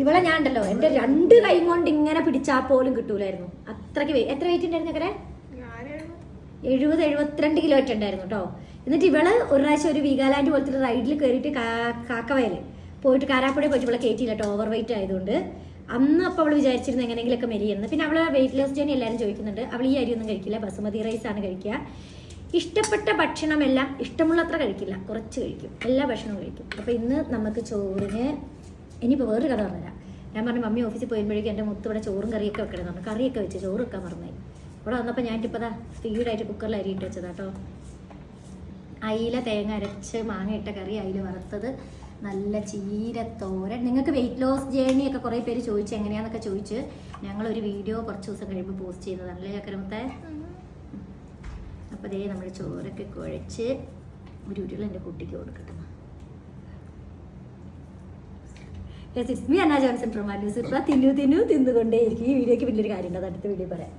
ഇവളെ ഞാൻ ഉണ്ടല്ലോ എന്റെ രണ്ട് കൈ കൊണ്ട് ഇങ്ങനെ പിടിച്ചാ പോലും കിട്ടൂലായിരുന്നു. അത്രയ്ക്ക് എത്ര വെയിറ്റ് ഉണ്ടായിരുന്നു അങ്ങനെ എഴുപത് എഴുപത്തിരണ്ട് കിലോ ഒക്കെ ഉണ്ടായിരുന്നു കേട്ടോ എന്നിട്ട് ഇവൾ ഒരു പ്രാവശ്യം ഒരു വീഗാലാൻഡ് പോലത്തെ റൈഡിൽ കയറിയിട്ട് കാക്കവയൽ. പോയിട്ട് കാരാപ്പുഴ പോയിട്ട് ഇവളെ കയറ്റിയില്ല കേട്ടോ ഓവർ വെയിറ്റ് ആയതുകൊണ്ട്. അന്ന് അപ്പോൾ അവൾ വിചാരിച്ചിരുന്നു എങ്ങനെയെങ്കിലുമൊക്കെ മെലിയെന്ന്. പിന്നെ അവളെ വെയിറ്റ് ലോസ് ജേണി എല്ലാവരും ചോദിക്കുന്നുണ്ട് അവൾ ഈ അരി ഒന്നും കഴിക്കില്ല ബസുമതി റൈസ് ആണ് കഴിക്കുക. ഇഷ്ടപ്പെട്ട ഭക്ഷണമെല്ലാം ഇഷ്ടമുള്ളത്ര കഴിക്കില്ല കുറച്ച് കഴിക്കും. എല്ലാ ഭക്ഷണവും കഴിക്കും. അപ്പോൾ ഇന്ന് നമുക്ക് ചോറിന് ഇനിയിപ്പോൾ വേറൊരു കഥ പറഞ്ഞുതരാം. ഞാൻ പറഞ്ഞു മമ്മി ഓഫീസിൽ പോയപ്പോഴേക്കും എന്റെ മുത്ത് ഇവിടെ ചോറും കറിയൊക്കെ വെക്കണം പറഞ്ഞു. കറിയൊക്കെ വെച്ച് ചോറ് വെക്കാൻ മറന്നായി ഇവിടെ വന്നപ്പോൾ ഞാൻ ഇപ്പോൾ അതാ സ്പീഡായിട്ട് കുക്കറിൽ അരി ഇട്ട് വെച്ചതാ കേട്ടോ അയില തേങ്ങ അരച്ച് മാങ്ങ ഇട്ട കറി അയില വറുത്തത്. നല്ല ചീരത്തോരൻ നിങ്ങൾക്ക് വെയിറ്റ് ലോസ് ജേണി ഒക്കെ കുറേ പേര് ചോദിച്ചു എങ്ങനെയാന്നൊക്കെ ചോദിച്ച്. ഞങ്ങളൊരു വീഡിയോ കുറച്ച് ദിവസം കഴിയുമ്പോൾ പോസ്റ്റ് ചെയ്യുന്നതാണല്ലേ ചക്കരമത്തെ അപ്പോൾ ദേ നമ്മൾ ചോറൊക്കെ കുഴച്ച് ഒരു ഉരുള എന്റെ കുട്ടിക്ക് കൊടുക്കട്ടെ yes it's me Anna Johnson from ഇപ്പം തിന്നു തിന്നു തിന്നുകൊണ്ടേയിരിക്കും ഈ വീഡിയോയ്ക്ക് വലിയൊരു കാര്യമുണ്ട്. അത് അടുത്ത വീഡിയോ പറയാം.